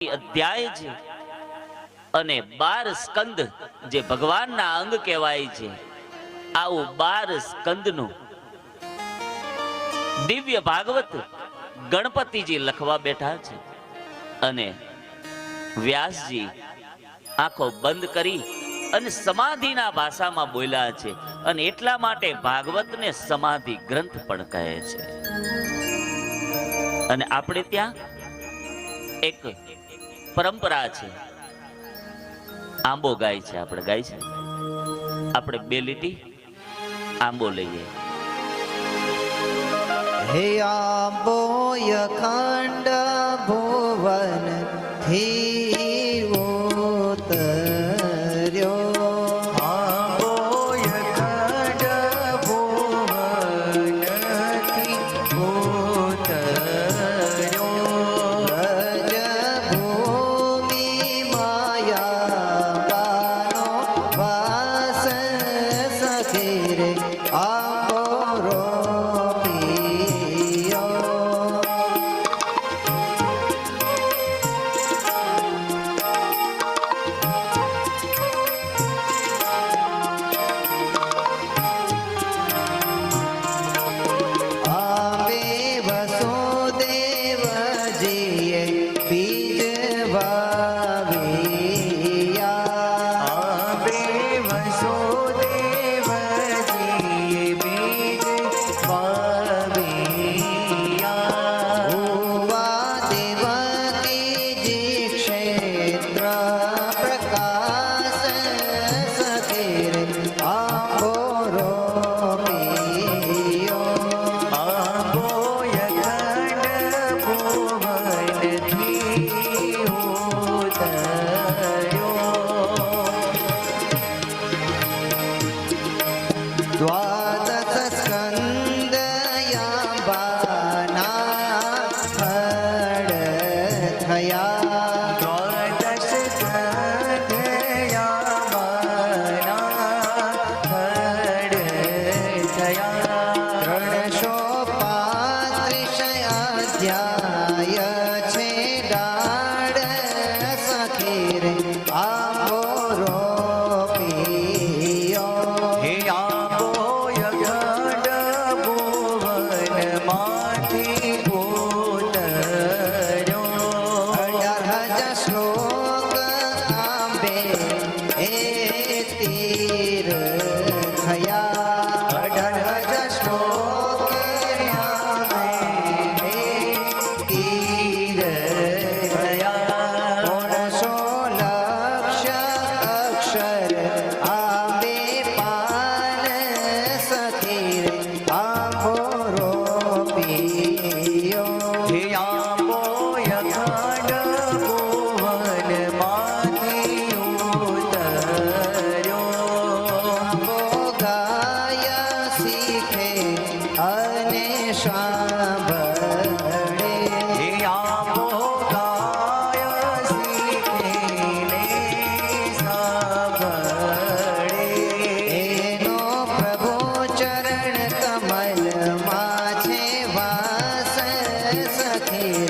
અધ્યાય છે અને બાર સ્કંદ જે ભગવાનના અંગ કહેવાય છે. આવું બાર સ્કંદનું દિવ્ય ભાગવત ગણપતિજી લખવા બેઠા છે અને વ્યાસજી આંખો બંધ કરી અને સમાધિના ભાષામાં બોલ્યા છે અને એટલા માટે ભાગવતને સમાધિ ગ્રંથ પણ કહે છે. અને આપણે ત્યાં એક પરંપરા છે. આંબો ગાય છે, આપણે ગાય છે. આપણે બે લીટી આંબો લઈએ. હે આંબો ખંડ ભુવનથી love. Thank you. রে